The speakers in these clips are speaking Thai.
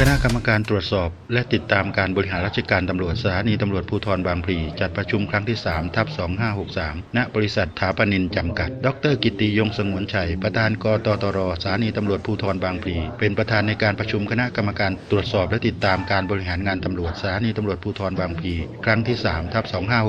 คณะกรรมการตรวจสอบและติดตามการบริหารราชการตำรวจสถานีตำรวจภูธรบางพลีจัดประชุมครั้งที่ 3 ทับ 2563 ณ บริษัทถาปนินจำกัด ดรกิตติยงสงวนชัย ประธานกตตรสถานีตำรวจภูธรบางพลี เป็นประธานในการประชุมคณะกรรมการตรวจสอบและติดตามการบริหารงานตำรวจสถานีตำรวจภูธรบางพลี ครั้งที่ 3 ทับ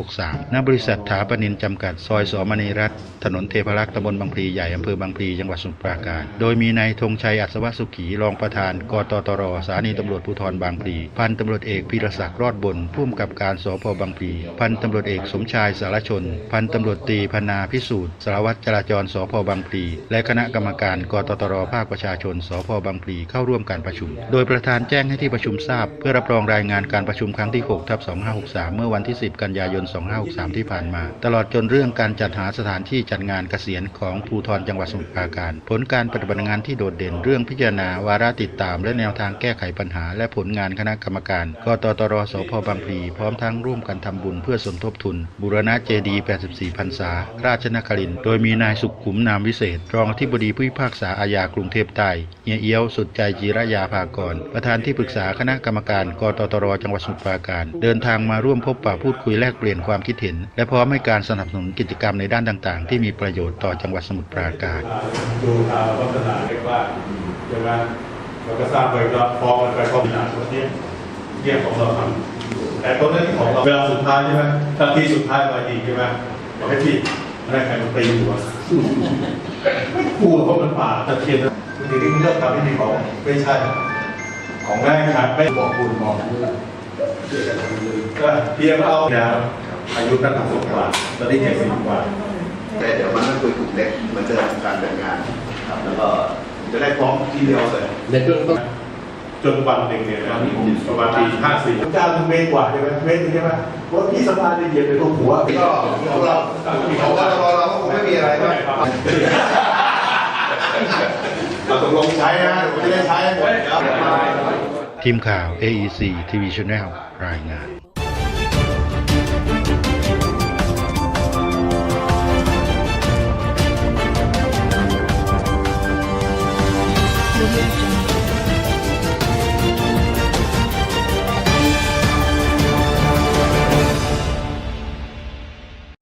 2563 ณ บริษัทถาปนินจำกัด ซอยสมณีรัตน์ถนนเทพรักษ์ตำบลบางพลีใหญ่อำเภอบางพลี จังหวัดสมุทรปราการ โดยมีนายธงชัยอัศวสุขี รองประธาน กตตรสถานีตำรวจภูธรบางพลีพันตำรวจเอกพีรศักดิ์รอดบนผู้กำกับการสพบางพลีพันตำรวจเอกสมชายสารชน พันตำรวจตีพนาพิสูจน์สารวัตรจราจรสพบางพลีและคณะกรรมการกตตรภาคประชาชนสพบางพลีเข้าร่วมการประชุม โดยประธานแจ้งให้ที่ประชุมทราบ เพื่อรับรองรายงานการประชุมครั้งที่6ทับ2563 เมื่อวันที่ 10 กันยายน 2563 ที่ผ่านมา ตลอดจนเรื่องการจัดหาสถานที่จัดงานเกษียณของภูธรจังหวัดสมุทรปราการ ผลการปฏิบัติงานที่โดดเด่นเรื่องพิจารณาวาระติดตาม และแนวทางแก้ไขปัญหาและผลงานคณะกรรมการกตตรสพบางพลีพร้อมทั้งร่วมกันทำบุญเพื่อสมทบทุน บูรณะเจดี 84พรรษา ราชนครินโดยมีนายสุขุมนามวิเศษ รองอธิบดีผู้พิพากษาอาญากรุงเทพใต้เฮียเอี้ยวสุดใจจีระยาภากร ประธานที่ปรึกษาคณะกรรมการกตตรจังหวัดสมุทรปราการ เดินทางมาร่วมพบปะพูดคุยแลกเปลี่ยนความคิดเห็น และพร้อมให้การสนับสนุนกิจกรรมในด้านต่างๆ ที่มีประโยชน์ต่อจังหวัดสมุทรปราการดูตามลักษณะเรียกว่าใช่ไหม เราก็ทราบไปก็พอกันไปพอมีหนาวันนี้เรียกของเราทำแต่ต้นนี้ของเราเวลาสุดท้ายใช่ไหมถ้าทีสุดท้ายมาอีใช่ไหมบอกให้พี่ไม่ได้ใครมาตีหัวไม่กลัวเพราะมันป่าตะเคียนนะทีนี้เลือกทำที่มีของไม่ใช่ ของแรกครับไม่บอกคุณบอกก็เพียงเอายาอายุตั้งแต่สิบกว่าตอนนี้เจ็ดสิบกว่าแต่เดี๋ยวมันต้องคุยกลุ่มเล็กเหมือนเดิมการจัดงานครับแล้วก็ จะได้พร้อมทีเดียวเลยในเบื้องต้นจนวันหนึ่งเนี่ยนะประมาณปีห้าสี่เจ้าถึงเมตรกว่าใช่ไหมเมตรหนึ่งใช่ไหมเพราะพี่สภาเนี่ยเหยียบไปตรงหัวก็ของเราของเราเราก็คงไม่มีอะไรก็เราตกลงใช้นะไม่ได้ใช้หมดทีมข่าว AEC TV Channel รายงาน Global